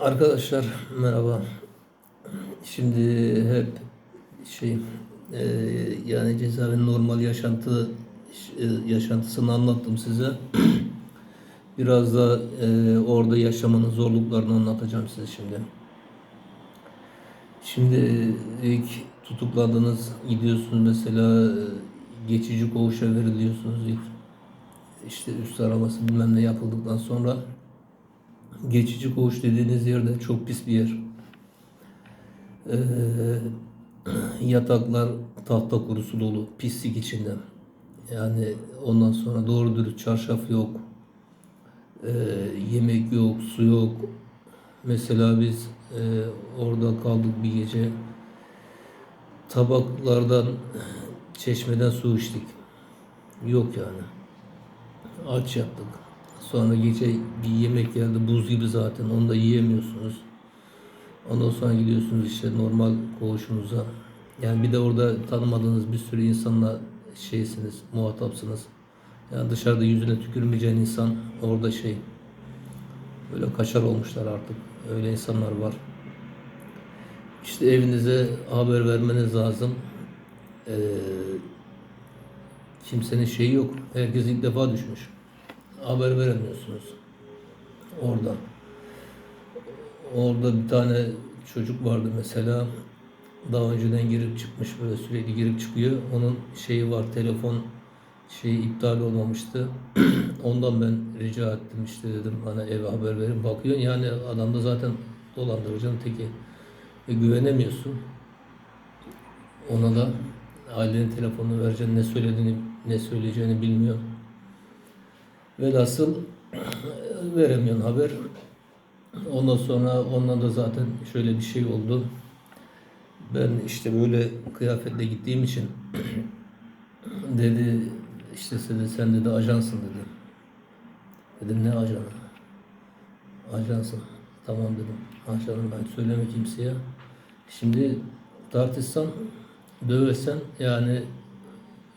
Arkadaşlar merhaba. Şimdi hep şey e, yani cezaevinin normal yaşantı e, yaşantısını anlattım size. Biraz da e, orada yaşamanın zorluklarını anlatacağım size şimdi. Şimdi ilk tutuklandınız, gidiyorsunuz mesela e, geçici koğuşa veriliyorsunuz ilk işte üst araması bilmem ne yapıldıktan sonra geçici koğuş dediğiniz yerde çok pis bir yer. Ee, yataklar tahta kurusu dolu, pislik içinde. Yani ondan sonra doğru dürüst çarşaf yok, ee, yemek yok, su yok. Mesela biz e, orada kaldık bir gece. Tabaklardan, çeşmeden su içtik. Yok yani. Aç yattık. Sonra gece bir yemek geldi buz gibi zaten onu da yiyemiyorsunuz. Ondan sonra gidiyorsunuz işte normal koğuşunuza. Yani bir de orada tanımadığınız bir sürü insanla şeysiniz, muhatapsınız. Yani dışarıda yüzüne tükürmeyeceğin insan orada şey böyle kaşar olmuşlar artık. Öyle insanlar var. İşte evinize haber vermeniz lazım. Ee, kimsenin şeyi yok. Herkes ilk defa düşmüş haber veremiyorsunuz. Orada. Orada bir tane çocuk vardı mesela. Daha önceden girip çıkmış böyle sürekli girip çıkıyor. Onun şeyi var telefon şeyi iptal olmamıştı. Ondan ben rica ettim işte dedim hani eve haber verin bakıyorsun yani adamda zaten dolandırıcının teki. E, güvenemiyorsun. Ona da ailenin telefonunu vereceksin ne söylediğini ne söyleyeceğini bilmiyor. Velhasıl veremiyorsun haber. Ondan sonra ondan da zaten şöyle bir şey oldu. Ben işte böyle kıyafetle gittiğim için dedi işte dedi sen dedi ajansın dedi. Dedim ne ajanı? Ajansın. Tamam dedim. Ajanım ben söyleme kimseye. Şimdi tartışsan dövesen yani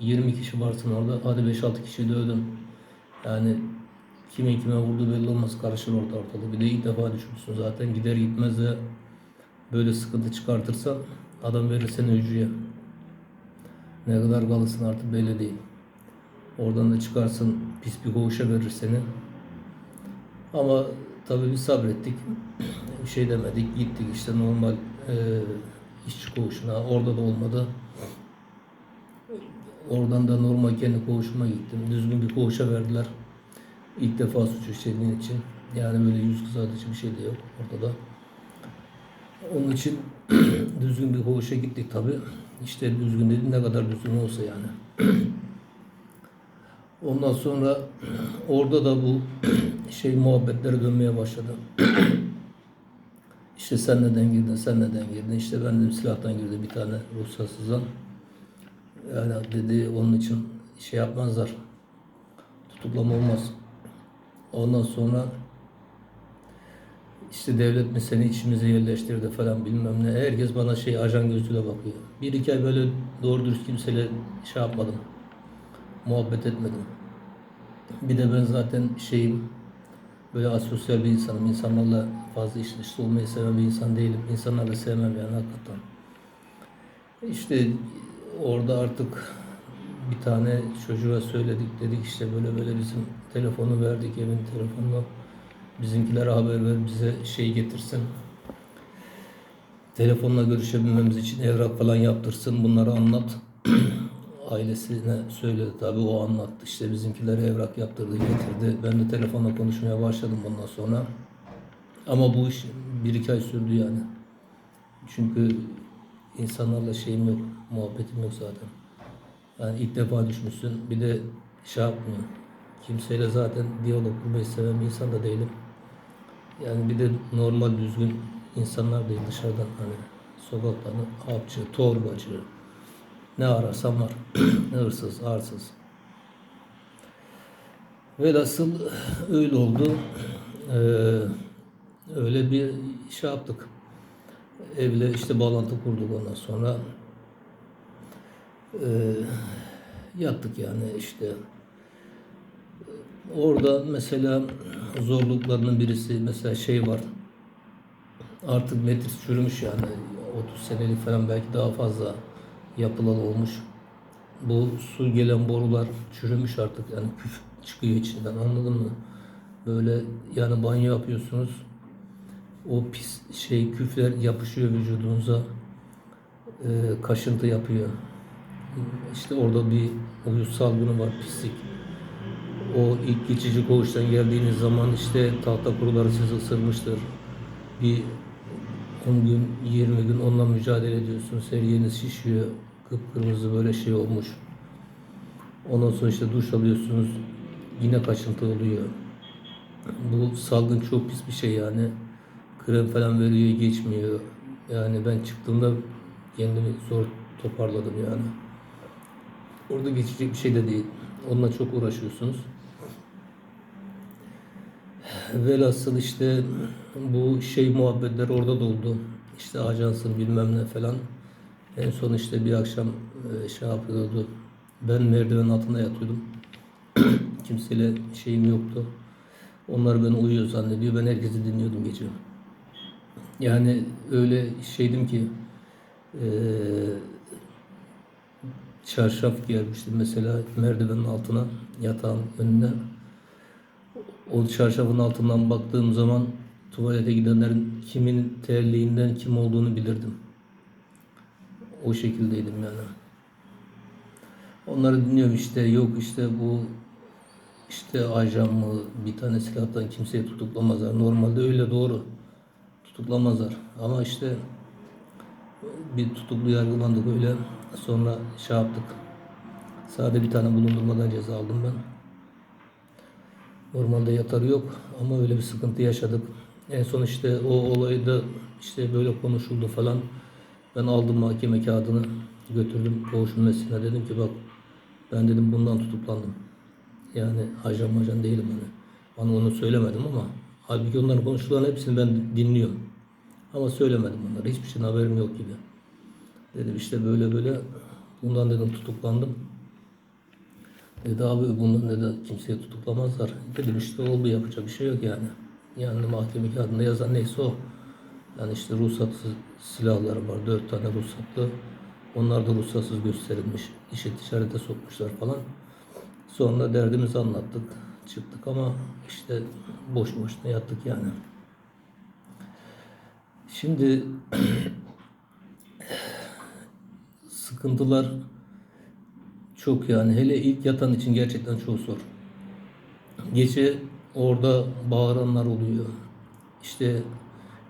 20 kişi varsın orada. Hadi 5-6 kişi dövdün. Yani kimin kime vurduğu belli olmaz karışır orta ortalığı. Bir de ilk defa düşmüşsün zaten gider gitmez de böyle sıkıntı çıkartırsan adam verir seni hücreye. Ne kadar kalırsın artık belli değil. Oradan da çıkarsın pis bir koğuşa verir seni. Ama tabii biz sabrettik. Bir şey demedik. Gittik işte normal e, işçi koğuşuna. Orada da olmadı. Oradan da normal kendi koğuşuma gittim. Düzgün bir koğuşa verdiler. İlk defa suç işlediğin için. Yani böyle yüz kızartıcı bir şey de yok ortada. Onun için düzgün bir koğuşa gittik tabi. İşte düzgün dedim ne kadar düzgün olsa yani. Ondan sonra orada da bu şey muhabbetlere dönmeye başladı. işte sen neden girdin, sen neden girdin? İşte ben de silahtan girdi bir tane ruhsatsızdan. Yani dedi onun için şey yapmazlar. Tutuklama olmaz. Ondan sonra işte devlet mi seni içimize yerleştirdi falan bilmem ne. Herkes bana şey ajan gözüyle bakıyor. Bir iki ay böyle doğru dürüst kimseyle şey yapmadım. Muhabbet etmedim. Bir de ben zaten şeyim böyle asosyal bir insanım. İnsanlarla fazla iş dışında olmayı seven bir insan değilim. İnsanlarla sevmem yani hakikaten. İşte orada artık bir tane çocuğa söyledik dedik işte böyle böyle bizim telefonu verdik evin telefonunu. Bizimkilere haber ver bize şey getirsin. Telefonla görüşebilmemiz için evrak falan yaptırsın bunları anlat. Ailesine söyledi tabi o anlattı. İşte bizimkilere evrak yaptırdı getirdi. Ben de telefonla konuşmaya başladım bundan sonra. Ama bu iş bir iki ay sürdü yani. Çünkü insanlarla şeyim yok, muhabbetim yok zaten. Yani ilk defa düşmüşsün, bir de şey yapmıyor. Kimseyle zaten diyalog kurmayı seven bir insan da değilim. Yani bir de normal düzgün insanlar değil dışarıdan hani sokaktan hapçı, torbacı, ne ararsan var. Hırsız, arsız. Velhasıl öyle oldu. Ee, öyle bir şey yaptık evle işte bağlantı kurduk ondan sonra e, yattık yani işte orada mesela zorluklarının birisi mesela şey var Artık metris çürümüş yani. 30 senelik falan belki daha fazla yapılalı olmuş. Bu su gelen borular çürümüş artık yani küf çıkıyor içinden anladın mı? Böyle yani banyo yapıyorsunuz. O pis şey küfler yapışıyor vücudunuza. Ee, kaşıntı yapıyor. İşte orada bir uyuz salgını var pislik. O ilk geçici koğuştan geldiğiniz zaman işte tahta kuruları sizi ısırmıştır. Bir 10 gün, 20 gün onunla mücadele ediyorsunuz. Her şişiyor. Kıpkırmızı böyle şey olmuş. Ondan sonra işte duş alıyorsunuz. Yine kaşıntı oluyor. Bu salgın çok pis bir şey yani. Krem falan veriyor geçmiyor. Yani ben çıktığımda kendimi zor toparladım yani. Orada geçecek bir şey de değil. Onunla çok uğraşıyorsunuz. Velhasıl işte bu şey muhabbetler orada da oldu. İşte ajansın bilmem ne falan. En son işte bir akşam e, şey yapıyordu. Ben merdiven altında yatıyordum. Kimseyle şeyim yoktu. Onlar beni uyuyor zannediyor. Ben herkesi dinliyordum gece. Yani öyle şeydim ki eee çarşaf gelmiştim mesela merdivenin altına yatağın önüne. O çarşafın altından baktığım zaman tuvalete gidenlerin kimin terliğinden kim olduğunu bilirdim. O şekildeydim yani. Onları dinliyorum işte yok işte bu işte ajan mı bir tane silahtan kimseyi tutuklamazlar. Normalde öyle doğru. Tutuklamazlar. Ama işte bir tutuklu yargılandık öyle. Sonra şey yaptık. Sade bir tane bulundurmadan ceza aldım ben. Normalde yatarı yok ama öyle bir sıkıntı yaşadık. En son işte o olayda işte böyle konuşuldu falan. Ben aldım mahkeme kağıdını götürdüm koğuş mesleğine dedim ki bak ben dedim bundan tutuklandım. Yani ajan majan değilim hani. Bana onu söylemedim ama halbuki onların konuşulan hepsini ben dinliyorum. Ama söylemedim onlara. Hiçbir şeyin haberim yok gibi. Dedim işte böyle böyle bundan dedim tutuklandım. Dedi abi bundan dedi kimseye tutuklamazlar. Dedim işte oldu yapacak bir şey yok yani. Yani mahkeme kağıdında yazan neyse o. Yani işte ruhsatsız silahlar var. Dört tane ruhsatlı. Onlar da ruhsatsız gösterilmiş. İşe ticarete sokmuşlar falan. Sonra derdimizi anlattık. Çıktık ama işte boş boşuna yattık yani. Şimdi sıkıntılar çok yani. Hele ilk yatan için gerçekten çok zor. Gece orada bağıranlar oluyor. İşte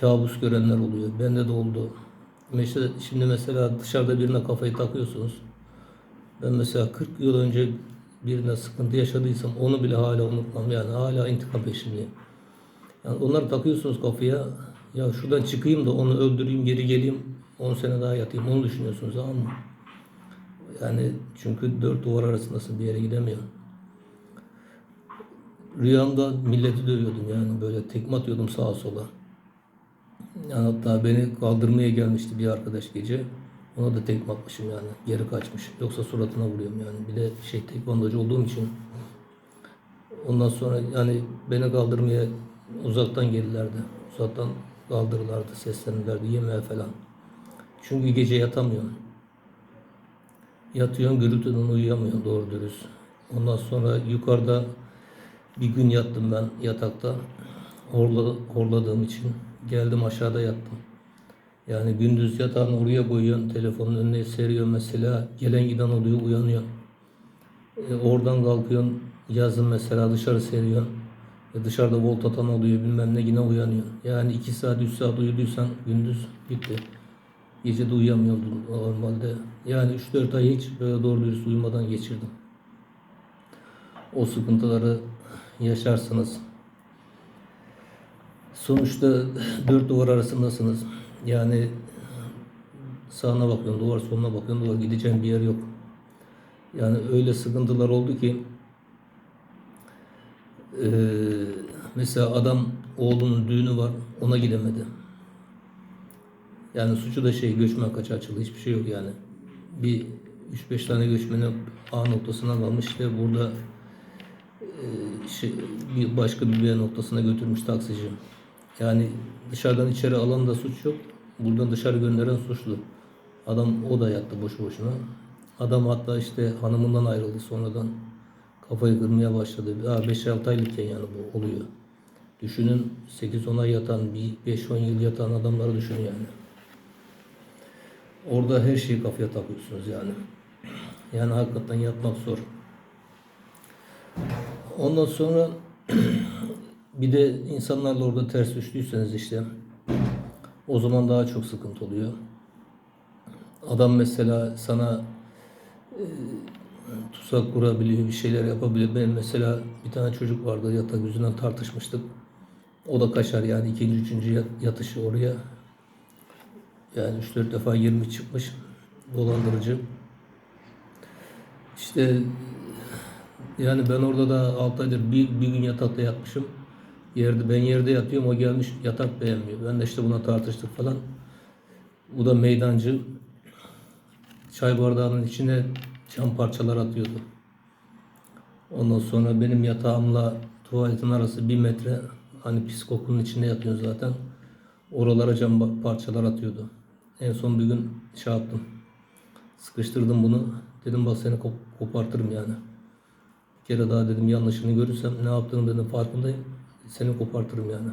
kabus görenler oluyor. Bende de oldu. Mesela, şimdi mesela dışarıda birine kafayı takıyorsunuz. Ben mesela 40 yıl önce birine sıkıntı yaşadıysam onu bile hala unutmam. Yani hala intikam peşindeyim. Yani onları takıyorsunuz kafaya. Ya şuradan çıkayım da onu öldüreyim geri geleyim 10 sene daha yatayım onu düşünüyorsunuz ama yani çünkü dört duvar arasındasın bir yere gidemiyorsun. Rüyamda milleti dövüyordum yani böyle tekme atıyordum sağa sola. Yani hatta beni kaldırmaya gelmişti bir arkadaş gece. Ona da tekme atmışım yani. Geri kaçmış. Yoksa suratına vuruyorum yani. Bir de şey tekvandocu olduğum için. Ondan sonra yani beni kaldırmaya uzaktan gelirlerdi. Uzaktan kaldırırlardı, seslenirlerdi yemeğe falan. Çünkü gece yatamıyorum. Yatıyorsun gürültüden uyuyamıyorsun doğru dürüst. Ondan sonra yukarıda bir gün yattım ben yatakta. Horla, horladığım için geldim aşağıda yattım. Yani gündüz yatağını oraya koyuyorsun, telefonun önüne seriyorsun mesela. Gelen giden oluyor, uyanıyor. E, oradan kalkıyorsun, yazın mesela dışarı seriyorsun. E, dışarıda volt atan oluyor, bilmem ne yine uyanıyorsun. Yani 2 saat, 3 saat uyuduysan gündüz bitti. Gece de uyuyamıyordum normalde. Yani 3-4 ay hiç böyle doğru dürüst uyumadan geçirdim. O sıkıntıları yaşarsınız. Sonuçta dört duvar arasındasınız. Yani sağına bakıyorsun, duvar soluna bakıyorsun, duvar gideceğin bir yer yok. Yani öyle sıkıntılar oldu ki eee, mesela adam oğlunun düğünü var, ona gidemedi. Yani suçu da şey göçmen kaçakçılığı hiçbir şey yok yani. Bir 3-5 tane göçmeni A noktasına kalmış işte burada e, şey, bir başka bir B noktasına götürmüş taksici. Yani dışarıdan içeri alan da suç yok. Buradan dışarı gönderen suçlu. Adam o da yattı boşu boşuna. Adam hatta işte hanımından ayrıldı sonradan. Kafayı kırmaya başladı. Daha 5-6 aylıkken yani bu oluyor. Düşünün 8-10 ay yatan, bir 5-10 yıl yatan adamları düşünün yani. Orada her şeyi kafaya takıyorsunuz yani. Yani hakikaten yatmak zor. Ondan sonra bir de insanlarla orada ters düştüyseniz işte o zaman daha çok sıkıntı oluyor. Adam mesela sana e, tuzak kurabiliyor, bir şeyler yapabiliyor. Benim mesela bir tane çocuk vardı yatak yüzünden tartışmıştık. O da kaçar yani ikinci, üçüncü yat- yatışı oraya. Yani 3-4 defa 20 çıkmış. Dolandırıcı. İşte yani ben orada da 6 aydır bir, bir gün yatakta yatmışım. Yerde, ben yerde yatıyorum o gelmiş yatak beğenmiyor. Ben de işte buna tartıştık falan. Bu da meydancı. Çay bardağının içine cam parçalar atıyordu. Ondan sonra benim yatağımla tuvaletin arası bir metre. Hani pis kokunun içinde yatıyorsun zaten. Oralara cam parçalar atıyordu. En son bir gün şey yaptım. Sıkıştırdım bunu. Dedim bak seni kop- kopartırım yani. Bir kere daha dedim yanlışını görürsem ne yaptığını dedim farkındayım. Seni kopartırım yani.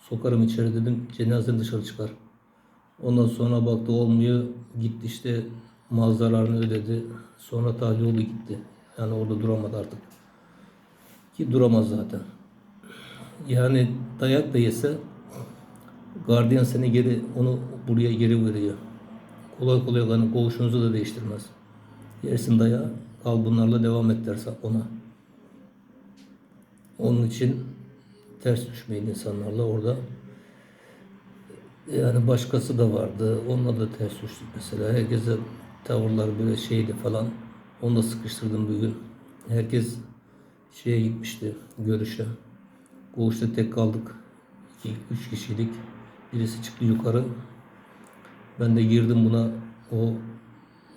Sokarım içeri dedim cenazen dışarı çıkar. Ondan sonra baktı olmuyor. Gitti işte mal zararını ödedi. Sonra tahliye oldu gitti. Yani orada duramadı artık. Ki duramaz zaten. Yani dayak da yese gardiyan seni geri onu buraya geri veriyor. Kolay kolay hani koğuşunuzu da değiştirmez. Yersin dayağı al bunlarla devam et derse ona. Onun için ters düşmeyin insanlarla orada. Yani başkası da vardı. Onunla da ters düştük mesela. Herkese tavırlar böyle şeydi falan. Onu da sıkıştırdım bir gün. Herkes şeye gitmişti görüşe. Koğuşta tek kaldık. İki, üç kişiydik. Birisi çıktı yukarı. Ben de girdim buna. O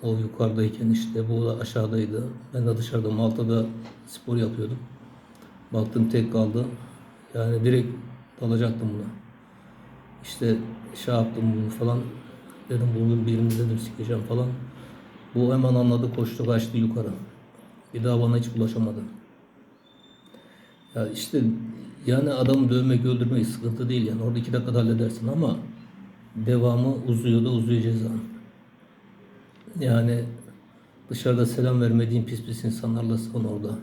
o yukarıdayken işte bu da aşağıdaydı. Ben de dışarıda Malta'da spor yapıyordum. Baktım tek kaldı. Yani direkt dalacaktım buna. İşte şey yaptım bunu falan. Dedim bugün birini dedim sikeceğim falan. Bu hemen anladı koştu kaçtı yukarı. Bir daha bana hiç bulaşamadı. Ya işte yani adamı dövmek öldürmek sıkıntı değil yani. Orada iki dakikada halledersin ama devamı uzuyor da uzuyor ceza. Yani dışarıda selam vermediğin pis pis insanlarla son orada.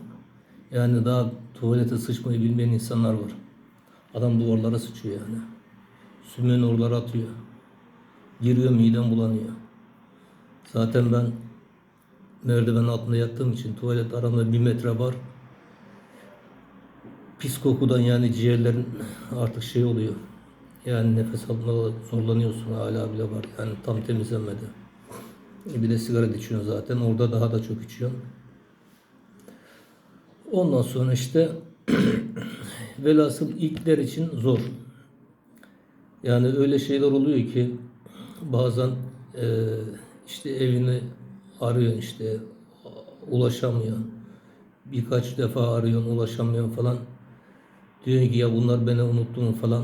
Yani daha tuvalete sıçmayı bilmeyen insanlar var. Adam duvarlara sıçıyor yani. Sümüğünü oralara atıyor. Giriyor midem bulanıyor. Zaten ben merdiven altında yattığım için tuvalet aramda bir metre var. Pis kokudan yani ciğerlerin artık şey oluyor. Yani nefes almada zorlanıyorsun hala bile var. Yani tam temizlenmedi. Bir de sigara içiyorsun zaten. Orada daha da çok içiyorsun. Ondan sonra işte velhasıl ilkler için zor. Yani öyle şeyler oluyor ki bazen e, işte evini arıyor işte ulaşamıyor. Birkaç defa arıyorsun ulaşamıyorsun falan. Diyor ki ya bunlar beni unuttu mu falan.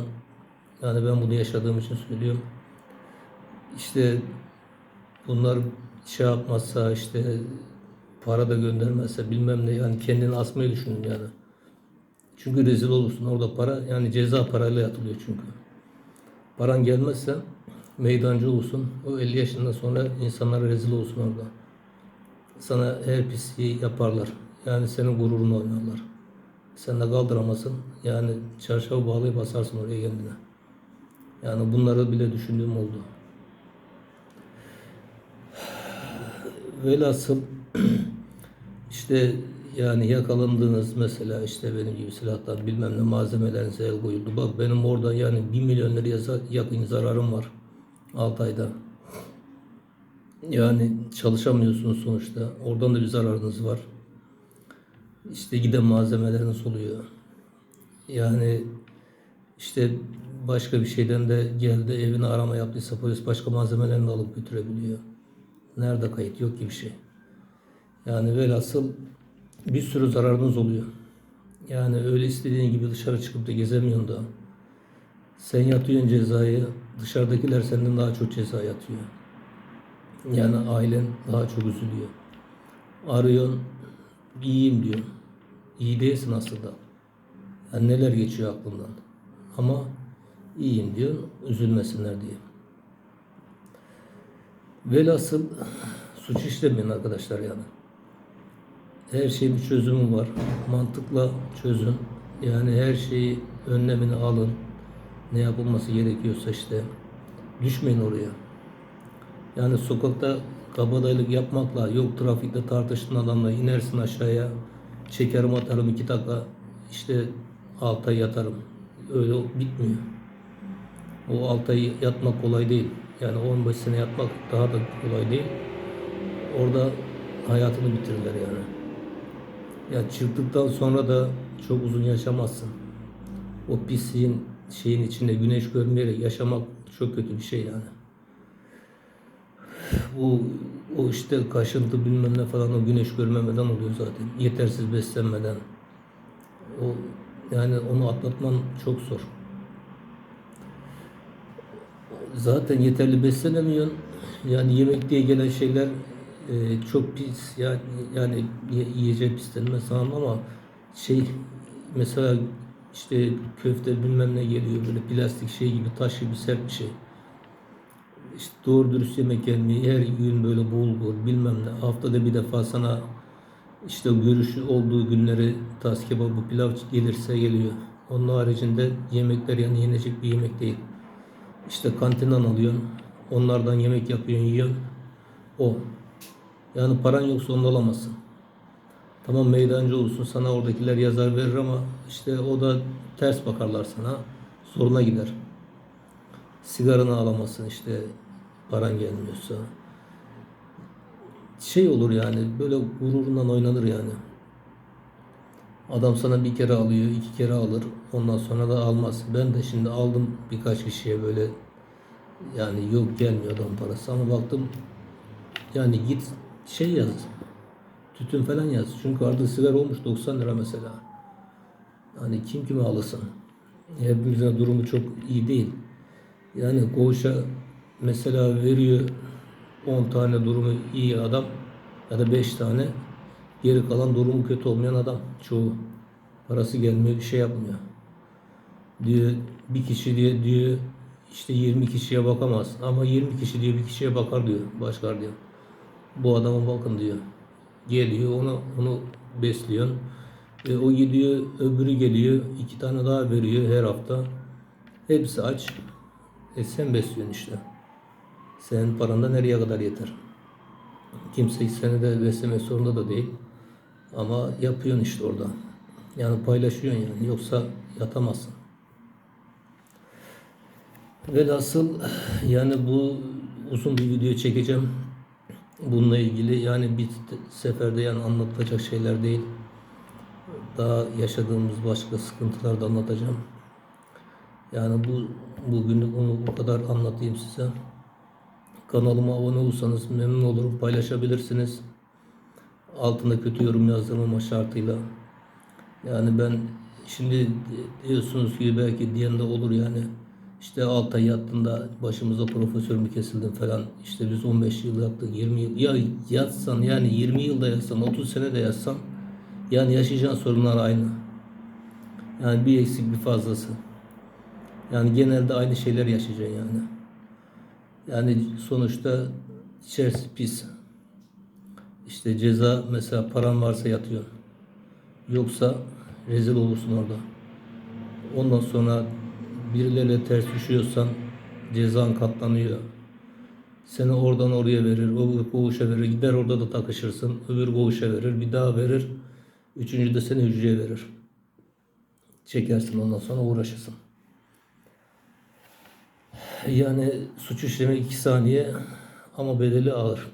Yani ben bunu yaşadığım için söylüyorum. İşte bunlar şey yapmazsa işte para da göndermezse bilmem ne yani kendini asmayı düşünün yani. Çünkü rezil olursun orada para yani ceza parayla yatılıyor çünkü. Paran gelmezse meydancı olursun. O 50 yaşından sonra insanlara rezil olursun orada. Sana her pisliği yaparlar. Yani senin gururunu oynarlar. Sen de kaldıramazsın. Yani çarşafı bağlayıp basarsın oraya kendine. Yani bunları bile düşündüğüm oldu. Velhasıl işte yani yakalandığınız mesela işte benim gibi silahlar bilmem ne malzemelerinize el koyuldu. Bak benim orada yani 1 milyon liraya yakın zararım var 6 ayda. Yani çalışamıyorsunuz sonuçta. Oradan da bir zararınız var. İşte giden malzemeleriniz oluyor. Yani işte başka bir şeyden de geldi evini arama yaptıysa polis başka malzemelerini de alıp götürebiliyor. Nerede kayıt yok ki bir şey. Yani velhasıl bir sürü zararınız oluyor. Yani öyle istediğin gibi dışarı çıkıp da gezemiyorsun da. Sen yatıyorsun cezayı, dışarıdakiler senden daha çok ceza yatıyor. Yani ailen daha çok üzülüyor. Arıyorsun, iyiyim diyor. İyi değilsin aslında. Yani neler geçiyor aklından. Ama iyiyim diyor, üzülmesinler diye. Velhasıl suç işlemeyin arkadaşlar yani. Her şeyin bir çözümü var. Mantıkla çözün. Yani her şeyi önlemini alın. Ne yapılması gerekiyorsa işte. Düşmeyin oraya. Yani sokakta kabadayılık yapmakla, yok trafikte tartıştığın adamla inersin aşağıya, çekerim atarım iki dakika, işte altı ay yatarım. Öyle bitmiyor. O altı ay yatmak kolay değil. Yani 15 sene yatmak daha da kolay değil. Orada hayatını bitirirler yani. Ya çıktıktan sonra da çok uzun yaşamazsın. O pisliğin şeyin içinde güneş görmeyerek yaşamak çok kötü bir şey yani. Bu o işte kaşıntı bilmem ne falan o güneş görmemeden oluyor zaten. Yetersiz beslenmeden. O yani onu atlatman çok zor. Zaten yeterli beslenemiyorsun. Yani yemek diye gelen şeyler e, çok pis yani yani ye- yiyecek pis denmez tamam ama şey mesela işte köfte bilmem ne geliyor böyle plastik şey gibi taş gibi sert bir şey. İşte doğru dürüst yemek gelmiyor. Her gün böyle bulgur bilmem ne. Haftada bir defa sana işte görüşü olduğu günleri tas kebabı pilav gelirse geliyor. Onun haricinde yemekler yani yenecek bir yemek değil. İşte kantinden alıyorsun. Onlardan yemek yapıyorsun, yiyorsun. O. Yani paran yoksa onda olamazsın. Tamam meydancı olursun sana oradakiler yazar verir ama işte o da ters bakarlar sana. Soruna gider. Sigaranı alamazsın işte paran gelmiyorsa. Şey olur yani böyle gururundan oynanır yani. Adam sana bir kere alıyor, iki kere alır. Ondan sonra da almaz. Ben de şimdi aldım birkaç kişiye böyle yani yok gelmiyor adam parası ama baktım yani git şey yaz. Tütün falan yaz. Çünkü arada sigara olmuş 90 lira mesela. Yani kim kime alırsın? Hepimizin durumu çok iyi değil. Yani koğuşa mesela veriyor 10 tane durumu iyi adam ya da 5 tane geri kalan durumu kötü olmayan adam çoğu. Parası gelmiyor bir şey yapmıyor. Diyor bir kişi diye diyor işte 20 kişiye bakamaz ama 20 kişi diyor bir kişiye bakar diyor başkar diyor. Bu adama bakın diyor. Geliyor onu onu besliyorsun. E, o gidiyor öbürü geliyor iki tane daha veriyor her hafta. Hepsi aç. E sen besliyorsun işte. Senin paran da nereye kadar yeter? Kimse seni de beslemek zorunda da değil. Ama yapıyorsun işte orada. Yani paylaşıyorsun yani. Yoksa yatamazsın. Velhasıl yani bu uzun bir video çekeceğim. Bununla ilgili yani bir seferde yani anlatılacak şeyler değil. Daha yaşadığımız başka sıkıntılar da anlatacağım. Yani bu bugünlük onu bu kadar anlatayım size. Kanalıma abone olursanız memnun olurum. Paylaşabilirsiniz. Altında kötü yorum yazdırmama şartıyla. Yani ben şimdi diyorsunuz ki belki diyen de olur yani. İşte 6 ay yattığında başımıza profesör mü kesildin falan. İşte biz 15 yıl yattık, 20 yıl. Ya yatsan yani 20 yılda yatsan, 30 sene de yatsan yani yaşayacağın sorunlar aynı. Yani bir eksik bir fazlası. Yani genelde aynı şeyler yaşayacaksın yani. Yani sonuçta içerisi pis. İşte ceza mesela paran varsa yatıyorsun. Yoksa rezil olursun orada. Ondan sonra birileriyle ters düşüyorsan cezan katlanıyor. Seni oradan oraya verir, öbür koğuşa verir, gider orada da takışırsın, öbür koğuşa verir, bir daha verir, üçüncü de seni hücreye verir. Çekersin ondan sonra uğraşırsın. Yani suç işlemek iki saniye ama bedeli ağır.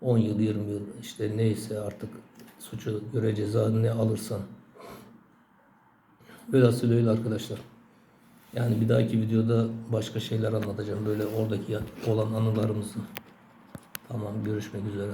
10 yıl, 20 yıl işte neyse artık suçu göre ceza ne alırsan. Velhasıl öyle arkadaşlar. Yani bir dahaki videoda başka şeyler anlatacağım. Böyle oradaki olan anılarımızı. Tamam görüşmek üzere.